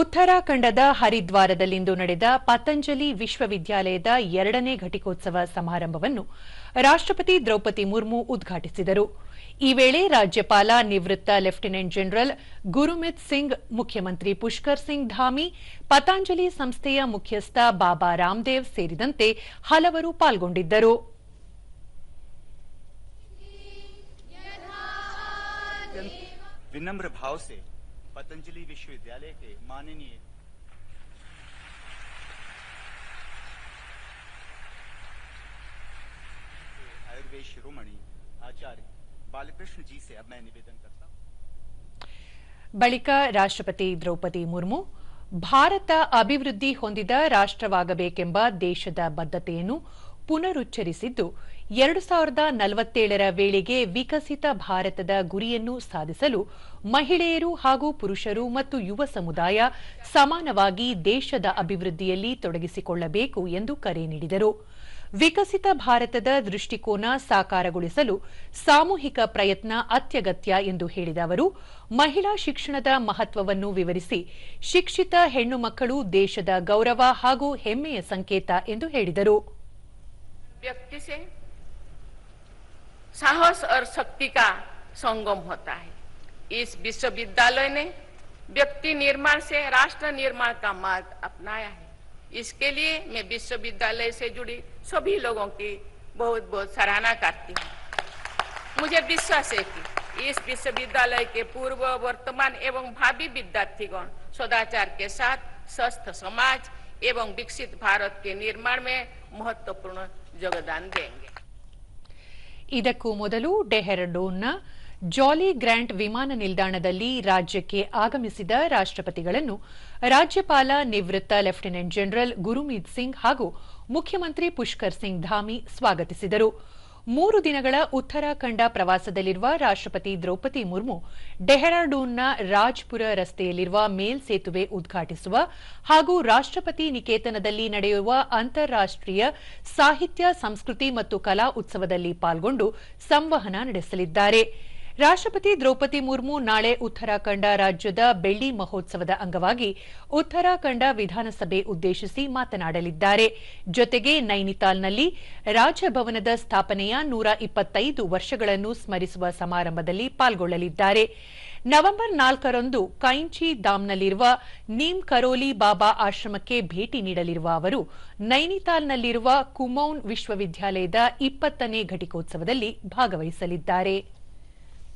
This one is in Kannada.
ಉತ್ತರಾಖಂಡದ ಹರಿದ್ವಾರದಲ್ಲಿಂದು ನಡೆದ ಪತಂಜಲಿ ವಿಶ್ವವಿದ್ಯಾಲಯದ ಎರಡನೇ ಘಟಿಕೋತ್ಸವ ಸಮಾರಂಭವನ್ನು ರಾಷ್ಟಪತಿ ದ್ರೌಪದಿ ಮುರ್ಮು ಉದ್ಘಾಟಿಸಿದರು. ಈ ವೇಳೆ ರಾಜ್ಯಪಾಲ ನಿವೃತ್ತ ಲೆಫ್ಟಿನೆಂಟ್ ಜನರಲ್ ಗುರುಮಿತ್ ಸಿಂಗ್, ಮುಖ್ಯಮಂತ್ರಿ ಪುಷ್ಕರ್ ಸಿಂಗ್ ಧಾಮಿ, ಪತಂಜಲಿ ಸಂಸ್ಥೆಯ ಮುಖ್ಯಸ್ಥ ಬಾಬಾ ರಾಮದೇವ್ ಸೇರಿದಂತೆ ಹಲವರು ಪಾಲ್ಗೊಂಡಿದ್ದರು. ವಿನಮ್ರ ಭಾವ पतंजलि विश्वविद्यालय के माननीय आयुर्वेद शिरोमणि आचार्य बालकृष्ण जी से अब मैं निवेदन करता हूँ ಬಳಿಕ ರಾಷ್ಟ್ರಪತಿ ದ್ರೌಪದಿ ಮುರ್ಮು ಭಾರತ ಅಭಿವೃದ್ಧಿ ಹೊಂದಿದ ರಾಷ್ಟ್ರವಾಗಬೇಕೆಂಬ ದೇಶದ ಬದ್ಧತೆಯನ್ನು ಪುನರುಚ್ಚರಿಸಿದ್ದು. ಎರಡು ಸಾವಿರದ ನಲವತ್ತೇಳರ ವೇಳೆಗೆ ವಿಕಸಿತ ಭಾರತದ ಗುರಿಯನ್ನು ಸಾಧಿಸಲು ಮಹಿಳೆಯರು ಹಾಗೂ ಪುರುಷರು ಮತ್ತು ಯುವ ಸಮುದಾಯ ಸಮಾನವಾಗಿ ದೇಶದ ಅಭಿವೃದ್ಧಿಯಲ್ಲಿ ತೊಡಗಿಸಿಕೊಳ್ಳಬೇಕು ಎಂದು ಕರೆ ನೀಡಿದರು. ವಿಕಸಿತ ಭಾರತದ ದೃಷ್ಟಿಕೋನ ಸಾಕಾರಗೊಳಿಸಲು ಸಾಮೂಹಿಕ ಪ್ರಯತ್ನ ಅತ್ಯಗತ್ಯ ಎಂದು ಹೇಳಿದ ಅವರು, ಮಹಿಳಾ ಶಿಕ್ಷಣದ ಮಹತ್ವವನ್ನು ವಿವರಿಸಿ ಶಿಕ್ಷಿತ ಹೆಣ್ಣು ಮಕ್ಕಳು ದೇಶದ ಗೌರವ ಹಾಗೂ ಹೆಮ್ಮೆಯ ಸಂಕೇತ ಎಂದು ಹೇಳಿದರು. व्यक्ति से साहस और शक्ति का संगम होता है। इस विश्वविद्यालय ने व्यक्ति निर्माण से राष्ट्र निर्माण का मार्ग अपनाया है। इसके लिए मैं विश्वविद्यालय से जुड़ी सभी लोगों की बहुत बहुत सराहना करती हूँ। मुझे विश्वास है कि इस विश्वविद्यालय के पूर्व वर्तमान एवं भावी विद्यार्थीगण सदाचार के साथ स्वस्थ समाज एवं विकसित भारत के निर्माण में महत्वपूर्ण योगदान देंगे ಇದಕ್ಕೂ ಮೊದಲು ಡೆಹ್ರಾಡೂನ್ನ ಜಾಲಿ ಗ್ರ್ಯಾಂಟ್ ವಿಮಾನ ನಿಲ್ದಾಣದಲ್ಲಿ ರಾಜ್ಯಕ್ಕೆ ಆಗಮಿಸಿದ ರಾಷ್ಟ್ರಪತಿಗಳನ್ನು ರಾಜ್ಯಪಾಲ ನಿವೃತ್ತ ಲೆಫ್ಟಿನೆಂಟ್ ಜನರಲ್ ಗುರುಮೀತ್ ಸಿಂಗ್ ಹಾಗೂ ಮುಖ್ಯಮಂತ್ರಿ ಪುಷ್ಕರ್ ಸಿಂಗ್ ಧಾಮಿ ಸ್ವಾಗತಿಸಿದರು ಮೂರು ದಿನಗಳ ಉತ್ತರಾಖಂಡ ಪ್ರವಾಸದಲ್ಲಿರುವ ರಾಷ್ಟ್ರಪತಿ ದ್ರೌಪದಿ ಮುರ್ಮು ಡೆಹರಾಡೂನ್ನ ರಾಜ್ಪುರ ರಸ್ತೆಯಲ್ಲಿರುವ ಮೇಲ್ಸೇತುವೆ ಉದ್ಘಾಟಿಸುವ ಹಾಗೂ ರಾಷ್ಟ್ರಪತಿ ನಿಕೇತನದಲ್ಲಿ ನಡೆಯುವ ಅಂತಾರಾಷ್ಟೀಯ ಸಾಹಿತ್ಯ, ಸಂಸ್ಕೃತಿ ಮತ್ತು ಕಲಾ ಉತ್ಸವದಲ್ಲಿ ಪಾಲ್ಗೊಂಡು ಸಂವಹನ ನಡೆಸಲಿದ್ದಾರೆ. ರಾಷ್ಟ್ರಪತಿ ದ್ರೌಪದಿ ಮುರ್ಮು ನಾಳೆ ಉತ್ತರಾಖಂಡ ರಾಜ್ಯದ ಬೆಳ್ಳಿ ಮಹೋತ್ಸವದ ಅಂಗವಾಗಿ ಉತ್ತರಾಖಂಡ ವಿಧಾನಸಭೆ ಉದ್ದೇಶಿಸಿ ಮಾತನಾಡಲಿದ್ದಾರೆ. ಜೊತೆಗೆ ನೈನಿತಾಲ್ನಲ್ಲಿ ರಾಜಭವನದ ಸ್ಥಾಪನೆಯ ನೂರ ಇಪ್ಪತ್ತೈದು ವರ್ಷಗಳನ್ನು ಸ್ಮರಿಸುವ ಸಮಾರಂಭದಲ್ಲಿ ಪಾಲ್ಗೊಳ್ಳಲಿದ್ದಾರೆ. ನವೆಂಬರ್ ನಾಲ್ಕರಂದು ಕೈಂಚಿ ದಾಮ್ನಲ್ಲಿರುವ ನೀಮ್ ಕರೋಲಿ ಬಾಬಾ ಆಶ್ರಮಕ್ಕೆ ಭೇಟಿ ನೀಡಲಿರುವ ಅವರು, ನೈನಿತಾಲ್ನಲ್ಲಿರುವ ಕುಮೌನ್ ವಿಶ್ವವಿದ್ಯಾಲಯದ ಇಪ್ಪತ್ತನೇ ಘಟಿಕೋತ್ಸವದಲ್ಲಿ ಭಾಗವಹಿಸಲಿದ್ದಾರೆ.